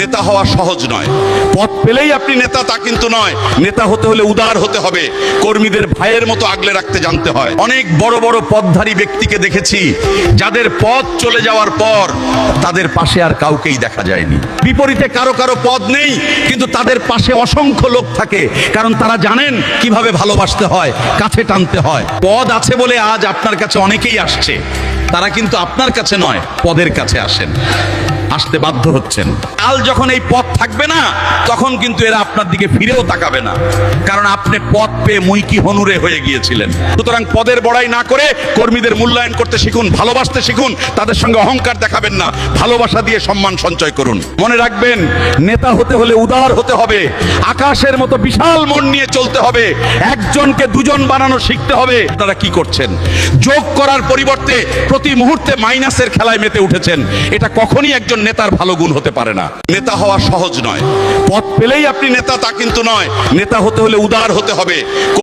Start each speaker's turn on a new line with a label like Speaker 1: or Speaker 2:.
Speaker 1: নেতা হওয়া সহজ নয়। পথ পেলেই আপনি নেতা তা কিন্তু নয়। নেতা হতে হলে উদার হতে হবে। কর্মীদের ভাইয়ের মতো আগলে রাখতে জানতে হয়। অনেক বড় বড় পদধারী ব্যক্তিকে দেখেছি, যাদের পথ চলে যাওয়ার পর তাদের পাশে আর কাউকেই দেখা যায়নি। বিপরীতে কারও কারও পদ নেই, কিন্তু তাদের পাশে অসংখ্য লোক থাকে। কারণ তারা জানেন কীভাবে ভালোবাসতে হয়, কাছে টানতে হয়। পদ আছে বলে আজ আপনার কাছে অনেকেই আসছে। তারা কিন্তু আপনার কাছে নয়, পদের কাছে আসেন। আসতে বাধ্য হচ্ছেন। কাল যখন এই পথ থাকবে না, তখন কিন্তু এরা আপনার দিকে ফিরেও তাকাবে না। কারণ আপনি পথ পেয়ে মুইকি হনুরে হয়ে গিয়েছিলেন। সুতরাং পদের বড়াই না করে কর্মীদের মূল্যায়ন করতে শিখুন, ভালোবাসতে শিখুন, তাদের সঙ্গে অহংকার দেখাবেন না। ভালোবাসা দিয়ে সম্মান সঞ্চয় করুন। মনে রাখবেন, নেতা হতে হলে উদার হতে হবে, আকাশের মতো বিশাল মন নিয়ে চলতে হবে, একজনকে দুজন বানানো শিখতে হবে। তারা কি করছেন? যোগ করার পরিবর্তে প্রতি মুহূর্তে মাইনাসের খেলায় মেতে উঠেছেন। এটা কখনই একজন নেতার ভালো গুণ হতে পারে না। নেতা হওয়া সহজ নয়। পথ পেলেই আপনি নেতা তা কিন্তু নয়। নেতা হতে হলে উদার হতে হবে।